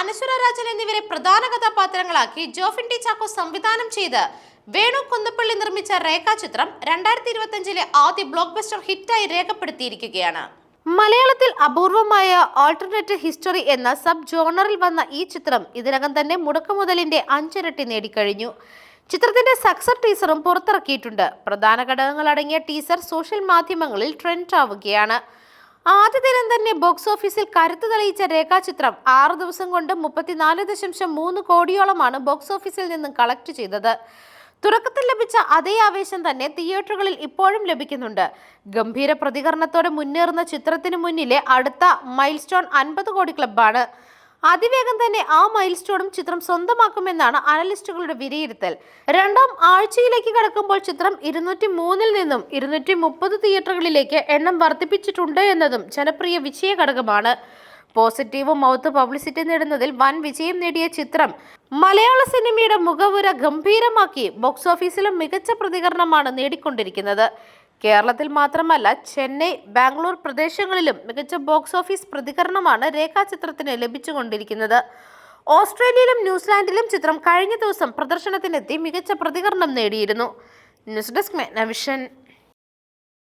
അനശ്വര രാജൻ എന്നിവരെ പ്രധാന കഥാപാത്രങ്ങളാക്കി ജോഫിൻ ടി ചാക്കോ സംവിധാനം ചെയ്ത് വേണു കുന്നപ്പള്ളി നിർമ്മിച്ച രേഖാചിത്രം രണ്ടായിരത്തി ഇരുപത്തിയഞ്ചിലെ ആദ്യ ബ്ലോക്ക് ബസ്റ്റർ ഹിറ്റായി രേഖപ്പെടുത്തിയിരിക്കുകയാണ്. മലയാളത്തിൽ അപൂർവമായ ആൾട്ടർനേറ്റ് ഹിസ്റ്ററി എന്ന സബ് ജോണറിൽ വന്ന ഈ ചിത്രം ഇതിനകം തന്നെ മുടക്കുമുതലിന്റെ അഞ്ചിരട്ടി നേടിക്കഴിഞ്ഞു. ചിത്രത്തിന്റെ സക്സർ ടീസറും പുറത്തിറക്കിയിട്ടുണ്ട്. പ്രധാന ഘടകങ്ങൾ അടങ്ങിയ ടീസർ സോഷ്യൽ മാധ്യമങ്ങളിൽ ട്രെൻഡ് ആവുകയാണ്. ആദ്യ ദിനം തന്നെ ബോക്സ് ഓഫീസിൽ കരുത്ത് തെളിയിച്ച രേഖാചിത്രം ആറ് ദിവസം കൊണ്ട് മുപ്പത്തിനാല് ദശാംശം മൂന്ന് കോടിയോളമാണ് ബോക്സ് ഓഫീസിൽ നിന്നും കളക്ട് ചെയ്തത്. തുറക്കത്തിൽ ലഭിച്ച അതേ ആവേശം തന്നെ തിയേറ്ററുകളിൽ ഇപ്പോഴും ലഭിക്കുന്നുണ്ട്. ഗംഭീര പ്രതികരണത്തോടെ മുന്നേറുന്ന ചിത്രത്തിന് മുന്നിലെ അടുത്ത മൈൽസ്റ്റോൺ അൻപത് കോടി ക്ലബ്ബാണ്. അതിവേഗം തന്നെ ആ മൈൽ സ്റ്റോണും ചിത്രം സ്വന്തമാക്കുമെന്നാണ് അനലിസ്റ്റുകളുടെ വിലയിരുത്തൽ. രണ്ടാം ആഴ്ചയിലേക്ക് കടക്കുമ്പോൾ ചിത്രം ഇരുന്നൂറ്റി മൂന്നിൽ നിന്നും ഇരുന്നൂറ്റി മുപ്പത് തിയേറ്ററുകളിലേക്ക് എണ്ണം വർദ്ധിപ്പിച്ചിട്ടുണ്ട് എന്നതും ജനപ്രിയ വിജയ ഘടകമാണ്. പോസിറ്റീവ് മൗത്ത് പബ്ലിസിറ്റി നേടുന്നതിൽ വൻ വിജയം നേടിയ ചിത്രം മലയാള സിനിമയുടെ മുഖവുര ഗംഭീരമാക്കി ബോക്സ് ഓഫീസിലും മികച്ച പ്രതികരണമാണ് നേടിക്കൊണ്ടിരിക്കുന്നത്. കേരളത്തിൽ മാത്രമല്ല ചെന്നൈ ബാംഗ്ലൂർ പ്രദേശങ്ങളിലും മികച്ച ബോക്സ് ഓഫീസ് പ്രതികരണമാണ് രേഖാചിത്രത്തിന് ലഭിച്ചുകൊണ്ടിരിക്കുന്നത്. ഓസ്ട്രേലിയയിലും ന്യൂസിലാൻഡിലും ചിത്രം കഴിഞ്ഞ ദിവസം പ്രദർശനത്തിനെത്തി മികച്ച പ്രതികരണം നേടിയിരുന്നു. News desk മെഗ്നവിഷൻ